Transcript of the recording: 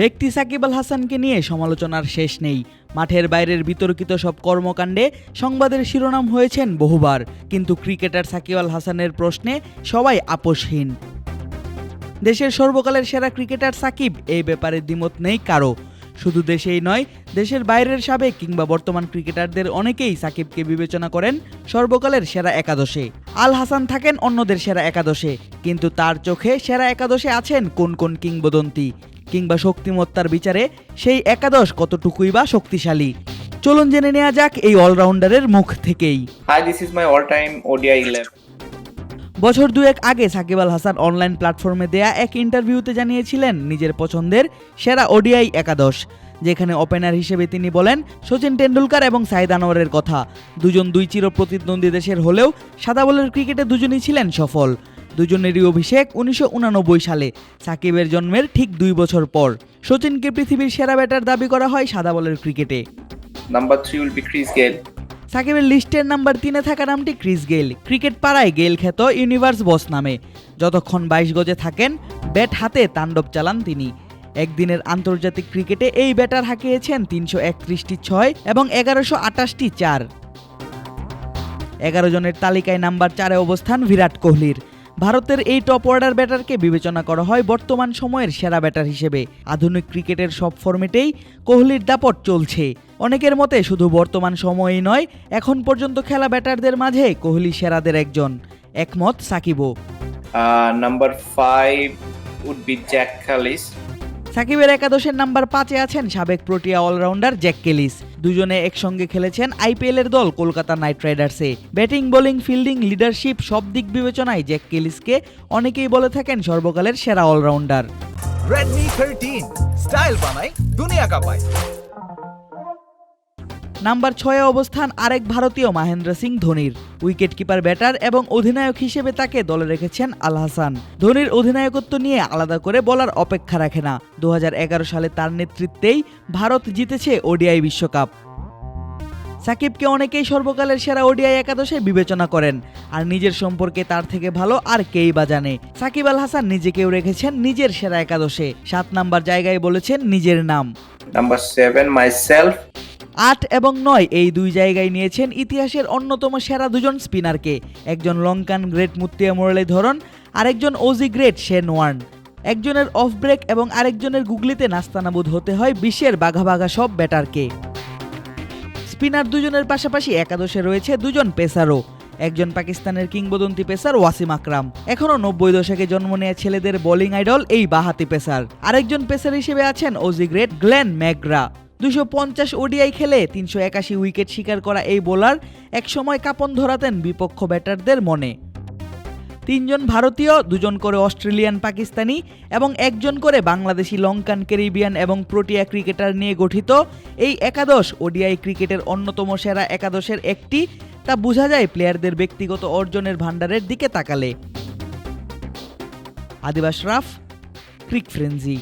ব্যক্তি সাকিব আল হাসানকে নিয়ে সমালোচনার শেষ নেই। মাঠের বাইরের বিতর্কিত সব কর্মকাণ্ডে সংবাদের শিরোনাম হয়েছেন বহুবার, কিন্তু ক্রিকেটার সাকিব আল হাসানের প্রশ্নে সবাই আপোষহীন। দেশের সর্বকালের সেরা ক্রিকেটার সাকিব এই ব্যাপারে দ্বিমত নেই কারও। শুধু দেশেই নয়, দেশের বাইরের সাবেক কিংবা বর্তমান ক্রিকেটারদের অনেকেই সাকিবকে বিবেচনা করেন সর্বকালের সেরা একাদশে। আল হাসান থাকেন অন্যদের সেরা একাদশে, কিন্তু তার চোখে সেরা একাদশে আছেন কোন কোন কিংবদন্তি? কিংবা শক্তিমত্তার বিচারে সেই একাদশ কতটুকুই বা শক্তিশালী? চলুন জেনে নেওয়া যাক এই অলরাউন্ডারের মুখ থেকেই। Hi, this is my all-time ODI 11. বছর দুয়েক আগে সাকিব আল হাসান অনলাইন প্ল্যাটফর্মে দেয়া এক ইন্টারভিউতে জানিয়েছিলেন নিজের পছন্দের সেরা ওডিআই একাদশ যেখানে ওপেনার হিসেবে তিনি বলেন সচিন টেন্ডুলকার এবং সাইদ আনোয়ারের কথা। দুজন দুই চির প্রতিদ্বন্দ্বী দেশের হলেও সাদা বলের ক্রিকেটে দুজনই ছিলেন সফল। দুজনেরই অভিষেক উনিশশো সালে। সাকিবের জন্মের ঠিক দুই বছর পর। সচিনকে পৃথিবীর সেরা ব্যাটার দাবি করা হয় সাদা বলের ক্রিকেটে। Number three will be Chris Gale. সাকিবের লিস্টের নাম্বার তিনে থাকা নামটি ক্রিস গেল ক্রিকেট পাড়ায় গেল খ্যাত ইউনিভার্স বস নামে। যতক্ষণ বাইশ গজে থাকেন ব্যাট হাতে তাণ্ডব চালান তিনি। একদিনের আন্তর্জাতিক ক্রিকেটে এই ব্যাটার হাঁকিয়েছেন তিনশো একত্রিশটি ছয় এবং এগারোশো আটাশটি চার। এগারো জনের তালিকায় নাম্বার চারে অবস্থান বিরাট কোহলির। ভারতের এই টপ অর্ডার ব্যাটারকে বিবেচনা করা হয় বর্তমান সময়ের সেরা ব্যাটার হিসেবে। আধুনিক ক্রিকেটের সব ফর্মেটেই কোহলির দাপট চলছে। অনেকের মতে শুধু বর্তমান সময়েই নয়, এখন পর্যন্ত খেলা ব্যাটারদের মাঝে কোহলি সেরাদের একজন। একমত সাকিবও। Number five would be Jacques Callis. সাকিবের একাদশের নাম্বার পাঁচে আছেন সাবেক প্রোটিয়া অলরাউন্ডার জ্যাক কেলিস। দুজনে একসঙ্গে খেলেছেন আইপিএলের দল কলকাতা নাইট রাইডার্সে। ব্যাটিং, বোলিং, ফিল্ডিং, লিডারশিপ সব দিক বিবেচনায় জ্যাক কেলিসকে অনেকেই বলে থাকেন সর্বকালের সেরা অলরাউন্ডার। স্টাইল বানাই দুনিয়া কাঁপায়। নাম্বার ছয়ে অবস্থান আরেক ভারতীয় মহেন্দ্র সিং ধোনির। উইকেট কিপার ব্যাটার এবং অধিনায়ক হিসেবে তাকে দলে রেখেছেন আল হাসান। ধোনির অধিনায়কত্ব নিয়ে আলাদা করে বলার অপেক্ষা রাখে না। দু হাজার এগারো সালে তার নেতৃত্বেই ভারত জিতেছে ওডিআই বিশ্বকাপ। সাকিবকে অনেকেই সর্বকালের সেরা ওডিআই একাদশে বিবেচনা করেন। আর নিজের সম্পর্কে তার থেকে ভালো আর কেই বা জানে। সাকিব আল হাসান নিজেকেও রেখেছেন নিজের সেরা একাদশে। সাত নাম্বার জায়গায় বলেছেন নিজের নাম। Number seven, myself. আট এবং নয় এই দুই জায়গায় নিয়েছেন ইতিহাসের অন্যতম সেরা দুজন স্পিনারকে। একজন লঙ্কান গ্রেট মুত্তিয়া মুরলীধরন আরেকজন ওজি গ্রেট শেন ওয়ার্ন। একজনের অফ ব্রেক এবং আরেকজনের গুগলিতে নাস্তানাবুদ হতে হয় বিশ্বের বাঘা বাঘা সব ব্যাটারকে। স্পিনার দুজনের পাশাপাশি একাদশে রয়েছে দুজন পেসারও। একজন পাকিস্তানের কিংবদন্তি পেসার ওয়াসিম আকরাম। এখনও নব্বই দশকে জন্ম নেয়া ছেলেদের বোলিং আইডল এই বাহাতি পেসার। আরেকজন পেসার হিসেবে আছেন ওজি গ্রেট গ্লেন ম্যাকগ্রা দুশো পঞ্চাশ ওডিআই খেলে তিনশো একাশি উইকেট শিকার করা এই বোলার একসময় কাপন ধরাতেন বিপক্ষ ব্যাটারদের মনে। তিনজন ভারতীয়, দুজন করে অস্ট্রেলিয়ান, পাকিস্তানি এবং একজন করে বাংলাদেশি, লঙ্কান, ক্যারিবিয়ান এবং প্রোটিয়া ক্রিকেটার নিয়ে গঠিত এই একাদশ ওডিআই ক্রিকেটের অন্যতম সেরা একাদশের একটি, তা বোঝা যায় প্লেয়ারদের ব্যক্তিগত অর্জনের ভাণ্ডারের দিকে তাকালে। আদিবাস রাফ, ক্রিক ফ্রেঞ্জি